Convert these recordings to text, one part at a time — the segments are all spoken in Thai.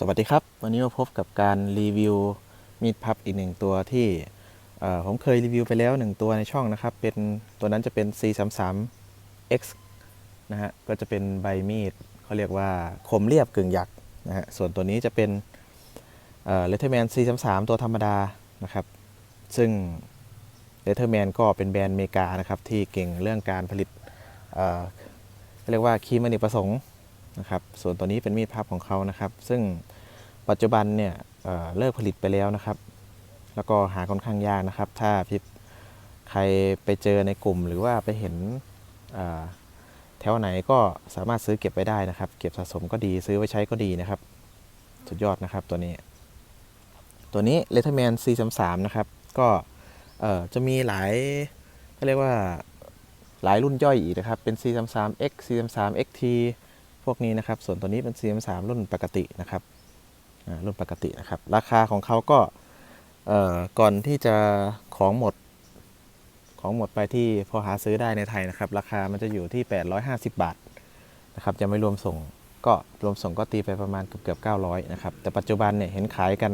สวัสดีครับ วันนี้มาพบกับการรีวิวมีดพับอีกหนึ่งตัวที่ผมเคยรีวิวไปแล้วหนึ่งตัวในช่องนะครับ เป็นตัวนั้นจะเป็น C33X นะฮะก็จะเป็นใบมีดเขาเรียกว่าคมเรียบกึ่งหยักนะฮะส่วนตัวนี้จะเป็นเลเทอร์แมน C33 ตัวธรรมดานะครับ ซึ่งเลเทอร์แมนก็เป็นแบรนด์อเมริกานะครับ ที่เก่งเรื่องการผลิตเเขาเรียกว่าคีมอเนกประสงค์ นะครับ ส่วนตัวนี้เป็นมีดพับของเขานะครับ ซึ่งปัจจุบันเนี่ยเเลิกผลิตไปแล้วนะครับ แล้วก็หาค่อนข้างยากนะครับ ถ้าพี่ใครไปเจอในกลุ่มหรือว่าไปเห็นแถวไหนก็สามารถซื้อเก็บไว้ได้นะครับ เก็บสะสมก็ดีซื้อไว้ใช้ก็ดีนะครับ สุดยอดนะครับตัวนี้ ตัวนี้ l e t t e r m a n C33 นะครับ ก็จะมีหลายเขาเรียกว่าหลายรุ่นย่อยอีกนะครับ เป็น C33X C33XT พวกนี้นะครับ ส่วนตัวนี้เป็น CM3 รุ่นปกตินะครับรุ่นปกตินะครับ ราคาของเขาก็ก่อนที่จะของหมดของหมดไปที่พอหาซื้อได้ในไทยนะครับ ราคามันจะอยู่ที่ 850 บาทนะครับจะไม่รวมส่งก็รวมส่งก็ตีไปประมาณเกือบเกือบ900นะครับแต่ปัจจุบันเนี่ยเห็นขายกัน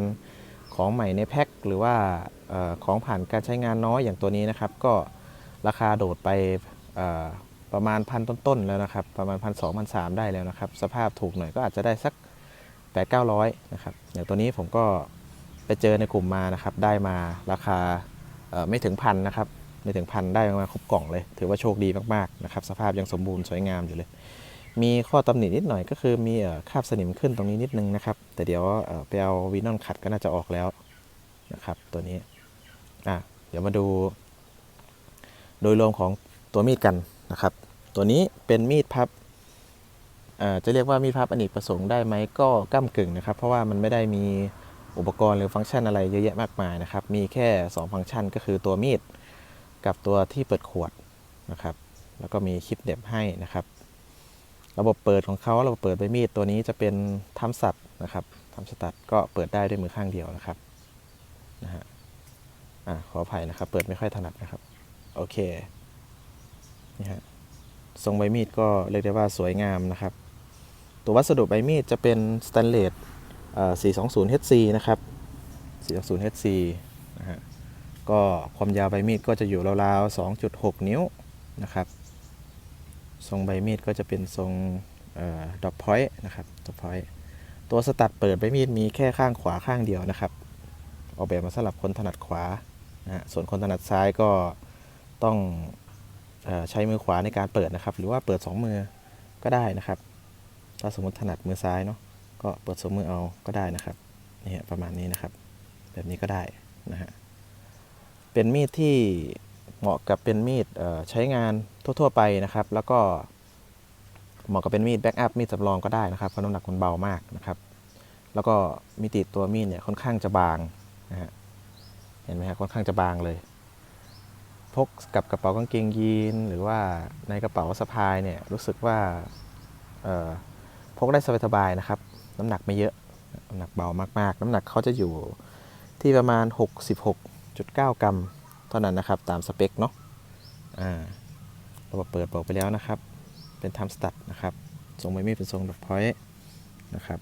ของใหม่ในแพ็คหรือว่าออของผ่านการใช้งานน้อยอย่างตัวนี้นะครับ ก็ราคาโดดไป ประมาณพันต้นๆแล้วนะครับ ประมาณพันสองพันสามได้แล้วนะครับ สภาพถูกหน่อยก็อาจจะได้สัก8 9 0 0นะครับอย่างตัวนี้ผมก็ไปเจอในกลุ่มมานะครับ ได้มาราคาไม่ถึงพันนะครับไม่ถึงพันได้มาครบกล่องเลย ถือว่าโชคดีมากๆนะครับสภาพยังสมบูรณ์สวยงามอยู่เลย มีข้อตำหนินิดหน่อยก็คือมีอคราบสนิมขึ้นตรงนี้นิดนึงนะครับ แต่เดี๋ยวไปเอาวีนอนขัดก็น่าจะออกแล้วนะครับ ตัวนี้อะเดี๋ยวมาดู โดยรวมของตัวมีดกัน นะครับ ตัวนี้เป็นมีดพับจะเรียกว่ามีดพับอเนกประสงค์ได้ไหมก็ก้ากึ่งนะครับ เพราะว่ามันไม่ได้มีอุปกรณ์หรือฟังก์ชันอะไรเยอะแยะมากมายนะครับ มีแค่ 2 ฟังก์ชันก็คือตัวมีดกับตัวที่เปิดขวดนะครับ แล้วก็มีคลิปเด็บให้นะครับ ระบบเปิดของเขาระบบเปิดใบมีดตัวนี้จะเป็นทำสัตว์นะครับทำสตัดก็เปิดได้ด้วยมือข้างเดียวนะครับนะฮะอะขออภัยนะครับ เปิดไม่ค่อยถนัดนะครับ โอเคนี่ฮะ ทรงใบมีดก็เรียกได้ว่าสวยงามนะครับ ตัววัสดุใบมีดจะเป็นสแตนเลส420 HC นะครับ 420 HC นะฮะก็ความยาวใบมีดก็จะอยู่ราวๆ 2.6 นิ้วนะครับ ทรงใบมีดก็จะเป็นทรงดอกพอยต์นะครับดอกพอยต์ตัวสตัดเปิดใบมีดมีแค่ข้างขวาข้างเดียวนะครับ ออกแบบมาสำหรับคนถนัดขวานะฮะส่วนคนถนัดซ้ายก็ต้อง ใช้มือขวาในการเปิดนะครับ หรือว่าเปิด 2 มือก็ได้นะครับ ถ้าสมมติถนัดมือซ้ายเนาะก็เปิดสองมือเอาก็ได้นะครับนี่ประมาณนี้นะครับ แบบนี้ก็ได้นะฮะเป็นมีดที่เหมาะกับเป็นมีดใช้งานทั่ว ๆ ไปนะครับ แล้วก็เหมาะกับเป็นมีดแบ็กอัพมีดสำรองก็ได้นะครับเพราะน้ำหนักมันเบามากนะครับ แล้วก็มิติตัวมีดเนี่ยค่อนข้างจะบางนะฮะเห็นไหมครับค่อนข้างจะบางเลย พกกับกระเป๋ากางเกงยีน หรือว่าในกระเป๋าสะพายเนี่ยรู้สึกว่าพกได้สบายๆนะครับ น้ำหนักไม่เยอะน้ำหนักเบามากๆ น้ำหนักเขาจะอยู่ที่ประมาณ 66.9 กรัม เท่านั้นนะครับตามสเปคเนาะอ่าระบบเปิดบอกไปแล้วนะครับ เป็นทำสตัดนะครับทรงใบมีดเป็นทรงดอกพอยต์นะครับ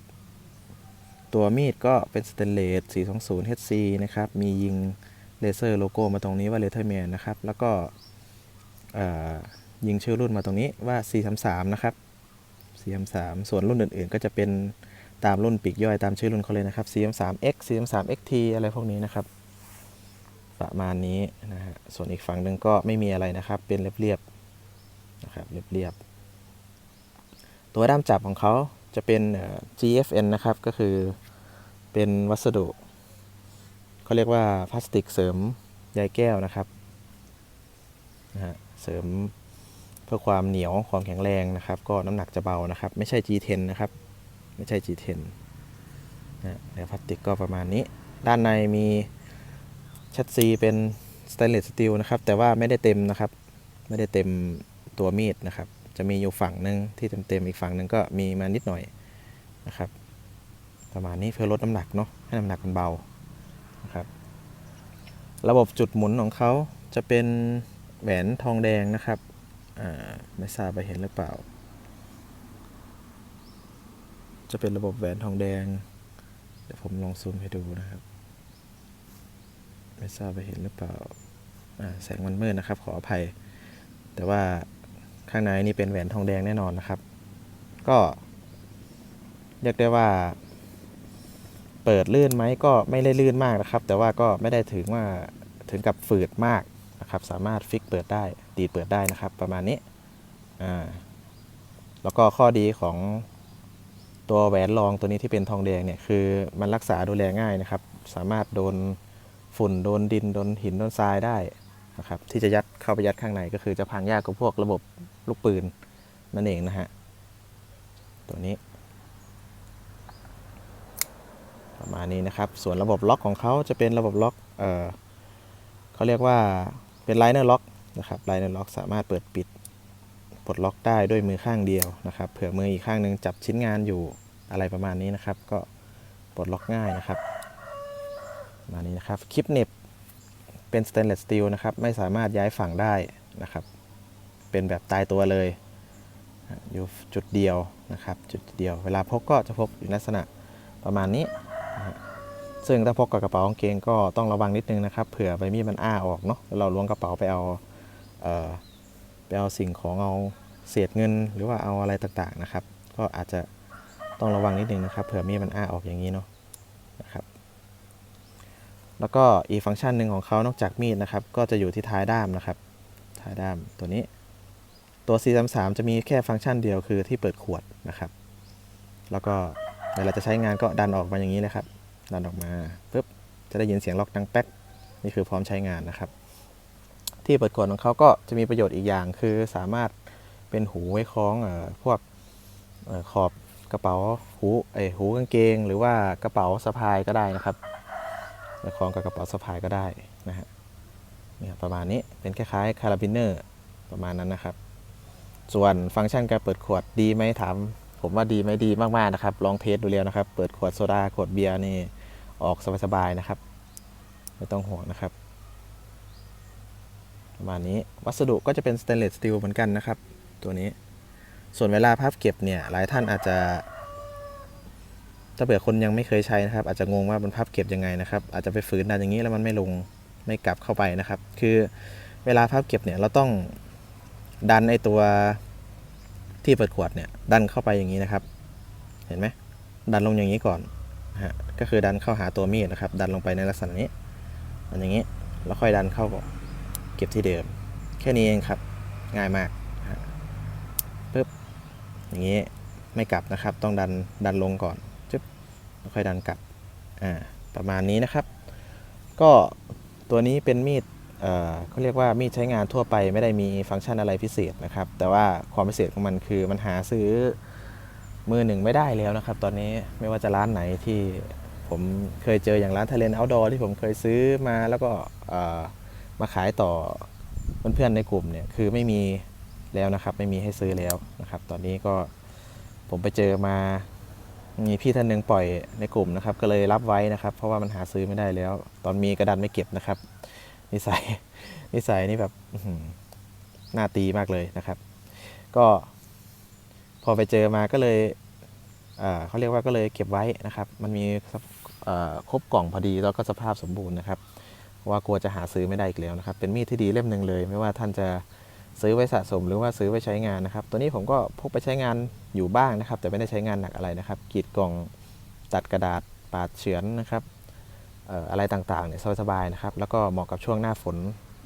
ตัวมีดก็เป็นสเตนเลส 420 HC นะครับ มียิง เลเซอร์โลโก้มาตรงนี้ว่าเลเทอร์แมนนะครับ แล้วก็ยิงชื่อรุ่นมาตรงนี้ว่า433 นะครับ433 ส่วนรุ่นอื่นๆ ก็จะเป็นตามรุ่นปีกย่อยตามชื่อรุ่นเขาเลยนะครับ 433X 433XT อะไรพวกนี้นะครับ ประมาณนี้นะฮะ ส่วนอีกฝั่งหนึ่งก็ไม่มีอะไรนะครับ เป็นเรียบๆนะครับ เรียบๆ ตัวด้ามจับของเขาจะเป็น GFN นะครับ ก็คือเป็นวัสดุ เขาเรียกว่าพลาสติกเสริมใยแก้วนะครับนะฮะเสริมเพื่อความเหนียวความแข็งแรงนะครับ ก็น้ำหนักจะเบานะครับ ไม่ใช่ G10 นะครับ ไม่ใช่ G10 นะแล้วพลาสติกก็ประมาณนี้ ด้านในมีชัดซีเป็นสแตนเลสสตีลนะครับ แต่ว่าไม่ได้เต็มนะครับ ไม่ได้เต็มตัวมีดนะครับ จะมีอยู่ฝั่งหนึ่งที่เต็มๆอีกฝั่งหนึ่งก็มีมานิดหน่อยนะครับ ประมาณนี้เพื่อลดน้ำหนักเนาะให้น้ำหนักมันเบา นะครับ ระบบจุดหมุนของเขาจะเป็นแหวนทองแดงนะครับไม่ทราบไปเห็นหรือเปล่า จะเป็นระบบแหวนทองแดง เดี๋ยวผมลองซูมให้ดูนะครับ ไม่ทราบไปเห็นหรือเปล่าอ่าแสงมันมืดนะครับ ขออภัย แต่ว่าข้างในนี่เป็นแหวนทองแดงแน่นอนนะครับ ก็เรียกได้ว่า เปิดลื่นไหมก็ไม่ได้ลื่นมากนะครับ แต่ว่าก็ไม่ได้ถึงว่าถึงกับฝืดมากนะครับ สามารถฟิกเปิดได้ตีดเปิดได้นะครับ ประมาณนี้อ่าแล้วก็ข้อดีของตัวแหวนรองตัวนี้ที่เป็นทองแดงเนี่ยคือมันรักษาดูแลง่ายนะครับ สามารถโดนฝุ่นโดนดินโดนหินโดนทรายได้นะครับที่จะยัดเข้าไปยัดข้างในก็คือจะพังยากกว่าพวกระบบลูกปืนนั่นเองนะฮะตัวนี้ ประมาณนี้นะครับ ส่วนระบบล็อกของเขาจะเป็นระบบล็อกเออเขาเรียกว่าเป็นไลเนอร์ล็อกนะครับไลเนอร์ล็อกสามารถเปิดปิดปลดล็อกได้ด้วยมือข้างเดียวนะครับ เผื่อมืออีกข้างหนึ่งจับชิ้นงานอยู่อะไรประมาณนี้นะครับ ก็ปลดล็อกง่ายนะครับมานี้นะครับคลิปเน็บเป็นสเตนเลสสตีลนะครับ ไม่สามารถย้ายฝั่งได้นะครับ เป็นแบบตายตัวเลย อยู่จุดเดียวนะครับ จุดเดียว เวลาพกก็จะพกอยู่ลักษณะประมาณนี้ ซึ่งถ้าพกกับกระเป๋ากางเกงก็ต้องระวังนิดนึงนะครับ เผื่อใบมีดมันอ้าออกเนาะเราล้วงกระเป๋าไปเอาเอ่อไปเอาสิ่งของเอาเศษเงิน หรือว่าเอาอะไรต่างๆนะครับ ก็อาจจะต้องระวังนิดนึงนะครับ เผื่อมีดมันอ้าออกอย่างนี้เนาะนะครับ แล้วก็อีกฟังก์ชันหนึ่งของเขานอกจากมีดนะครับ ก็จะอยู่ที่ท้ายด้ามนะครับ ท้ายด้ามตัวนี้ ตัว C33 จะมีแค่ฟังก์ชันเดียวคือที่เปิดขวดนะครับ แล้วก็เวลาจะใช้งานก็ดันออกมาอย่างนี้เลยครับ ดันออกมาปุ๊บจะได้ยินเสียงล็อกดังแป๊กนี่คือพร้อมใช้งานนะครับ ที่เปิดขวดของเขาก็จะมีประโยชน์อีกอย่าง คือสามารถเป็นหูไว้คล้องอพวกอขอบกระเป๋าหูเอหูกางเกง หรือว่ากระเป๋าสะพายก็ได้นะครับไว้คล้องกับกระเป๋าสะพายก็ได้นะฮะเนี่ยประมาณนี้เป็นคล้ายๆคาราบินเนอร์ประมาณนั้นนะครับ ส่วนฟังก์ชันการเปิดขวดดีไหมถาม ผมว่าดีไหมดีมากๆนะครับ ลองเทสดูแล้วนะครับ เปิดขวดโซดาขวดเบียร์นี่ ออกสบายๆนะครับ ไม่ต้องห่วงนะครับประมาณนี้วัสดุก็จะเป็นสเตนเลสสตีลเหมือนกันนะครับ ตัวนี้ส่วนเวลาพับเก็บเนี่ยหลายท่านอาจจะถ้าเผื่อคนยังไม่เคยใช้นะครับ อาจจะงงว่ามันพับเก็บยังไงนะครับ อาจจะไปฝืนดันอย่างนี้แล้วมันไม่ลงไม่กลับเข้าไปนะครับ คือเวลาพับเก็บเนี่ยเราต้องดันไอตัวที่เปิดขวดเนี่ยดันเข้าไปอย่างนี้นะครับ เห็นไหมดันลงอย่างนี้ก่อน ฮะก็คือดันเข้าหาตัวมีดนะครับ ดันลงไปในลักษณะนี้มันอย่างนี้แล้วค่อยดันเข้าเก็บที่เดิม แค่นี้เองครับง่ายมากปึ๊บอย่างนี้ไม่กลับนะครับ ต้องดันดันลงก่อนจึ๊บแล้วค่อยดันกลับอ่าประมาณนี้นะครับ ก็ตัวนี้เป็นมีดเอ่อเขาเรียกว่ามีดใช้งานทั่วไปไม่ได้มีฟังก์ชันอะไรพิเศษนะครับ แต่ว่าความพิเศษของมันคือมันหาซื้อ มือหนึ่งไม่ได้แล้วนะครับ ตอนนี้ไม่ว่าจะร้านไหนที่ผมเคยเจออย่างร้านทะเลนเอาดอที่ผมเคยซื้อมาแล้วก็มาขายต่อเพื่อนๆในกลุ่มเนี่ยคือไม่มีแล้วนะครับ ไม่มีให้ซื้อแล้วนะครับ ตอนนี้ก็ผมไปเจอมามีพี่ท่านหนึ่งปล่อยในกลุ่มนะครับ ก็เลยรับไว้นะครับ เพราะว่ามันหาซื้อไม่ได้แล้ว ตอนมีกระดานไม่เก็บนะครับ นิสัยนิสัยนี่แบบหน่าตีมากเลยนะครับ ก็ พอไปเจอมาก็เลยเขาเรียกว่าก็เลยเก็บไว้นะครับ มันมีครบกล่องพอดีแล้วก็สภาพสมบูรณ์นะครับ ว่ากลัวจะหาซื้อไม่ได้อีกแล้วนะครับ เป็นมีดที่ดีเล่มหนึ่งเลย ไม่ว่าท่านจะซื้อไว้สะสมหรือว่าซื้อไว้ใช้งานนะครับ ตัวนี้ผมก็พกไปใช้งานอยู่บ้างนะครับ แต่ไม่ได้ใช้งานหนักอะไรนะครับกรีดกล่องตัดกระดาษปาดเฉือนนะครับอะไรต่างๆเนี่ยสบายๆนะครับ แล้วก็เหมาะกับช่วงหน้าฝน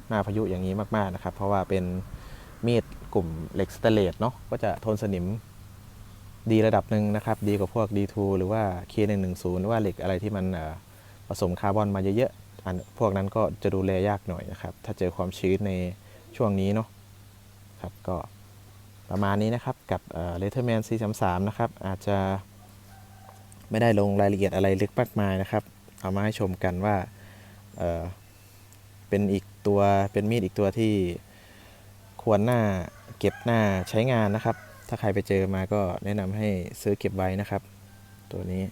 หน้าพายุอย่างนี้มากๆนะครับ เพราะว่าเป็นมีด กลุ่มเหล็กสเตเลสเนาะก็จะทนสนิมดีระดับหนึ่งนะครับ ดีกว่าพวก D2 หรือว่า K110 หรือว่าเหล็กอะไรที่มันผสมคาร์บอนมาเยอะๆอันพวกนั้นก็จะดูแลยากหน่อยนะครับ ถ้าเจอความชื้นในช่วงนี้เนาะครับก็ประมาณนี้นะครับกับเลเทอร์แมน C33 นะครับ อาจจะไม่ได้ลงรายละเอียดอะไรลึกมากมายนะครับ เอามาให้ชมกันว่าเเป็นอีกตัวเป็นมีดอีกตัวที่ควรหน้า ก็บหน้าใช้งานนะครับ ถ้าใครไปเจอมาก็แนะนำให้ซื้อเก็บไว้นะครับ ตัวนี้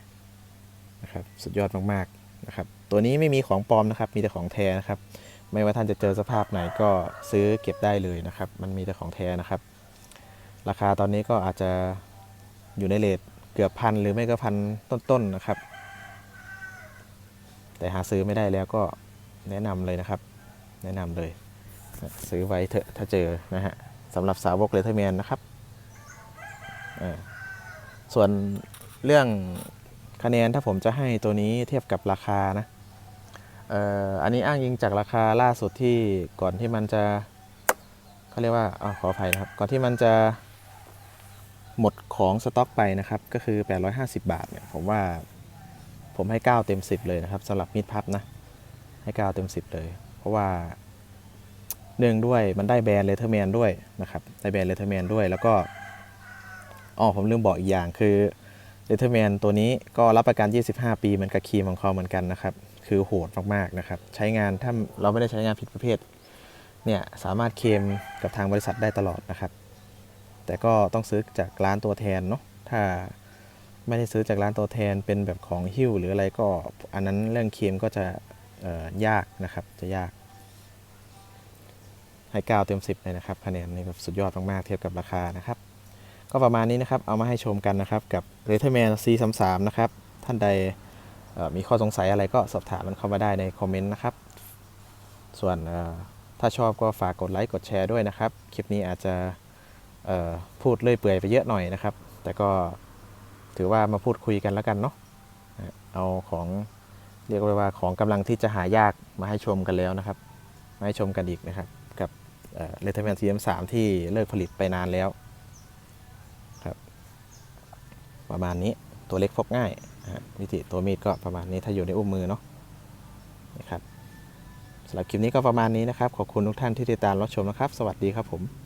นะครับสุดยอดมากๆนะครับ ตัวนี้ไม่มีของปลอมนะครับ มีแต่ของแท้นะครับ ไม่ว่าท่านจะเจอสภาพไหนก็ซื้อเก็บได้เลยนะครับ มันมีแต่ของแท้นะครับ ราคาตอนนี้ก็อาจจะอยู่ในเลทเกือบพันหรือไม่ก็พันต้นๆนะครับ แต่หาซื้อไม่ได้แล้วก็แนะนำเลยนะครับ แนะนำเลย ซื้อไว้เถอะถ้าเจอนะฮะ สำหรับสาวกเลเทอร์แมนนะครับ ส่วนเรื่องคะแนนถ้าผมจะให้ตัวนี้เทียบกับราคานะอันนี้อ้างอิงจากราคาล่าสุดที่ก่อนที่มันจะเขาเรียกว่าอขออภัยนะครับ ก่อนที่มันจะหมดของสต็อกไปนะครับ ก็คือ 850 บาทเนี่ยผมว่าผมให้ 9 เต็ม 10 เลยนะครับสำหรับมิดพับนะ ให้ 9 เต็ม 10 เลย เพราะว่า หนึ่งด้วยมันได้แบรนด์เลเทอร์แมนด้วยนะครับได้แบรนด์เลเทอร์แมนด้วยแล้วก็อ๋อผมลืมบอกอีกอย่างคือเลเทอร์แมนตัวนี้ก็รับประกัน 25 ปีเหมือนกับครีมของเขาเหมือนกันนะครับคือโหดมากๆนะครับใช้งานถ้าเราไม่ได้ใช้งานผิดประเภทเนี่ยสามารถเคลมกับทางบริษัทได้ตลอดนะครับ แต่ก็ต้องซื้อจากร้านตัวแทนเนาะถ้าไม่ได้ซื้อจากร้านตัวแทนเป็นแบบของหิ้วหรืออะไรก็ อันนั้นเรื่องเคลมก็จะยากนะครับจะยาก ให้ 9 เต็ม 10 เลยนะครับคะแนนนี่แบบสุดยอดมากๆเทียบกับราคานะครับ ก็ประมาณนี้นะครับ เอามาให้ชมกันนะครับ กับ r e t e r m a n C33 นะครับ ท่านใดมีข้อสงสัยอะไรก็สอบถามมันเข้ามาได้ในคอมเมนต์นะครับ ส่วนถ้าชอบก็ฝากกดไลค์กดแชร์ด้วยนะครับ คลิปนี้อาจจะพูดเลื่อยเปื่อยไปเยอะหน่อยนะครับ แต่ก็ถือว่ามาพูดคุยกันแล้วกันเนาะเอาของเรียกว่าของกำลังที่จะหายากมาให้ชมกันแล้วนะครับ มาให้ชมกันอีกนะครับ เลเทอร์แมนซีเอ็มสามที่เลิกผลิตไปนานแล้วครับประมาณนี้ตัวเล็กพกง่ายวิธีตัวมีดก็ประมาณนี้ถ้าอยู่ในอุ้มมือเนาะนะครับสำหรับคลิปนี้ก็ประมาณนี้นะครับ ขอบคุณทุกท่านที่ติดตามรับชมนะครับ สวัสดีครับผม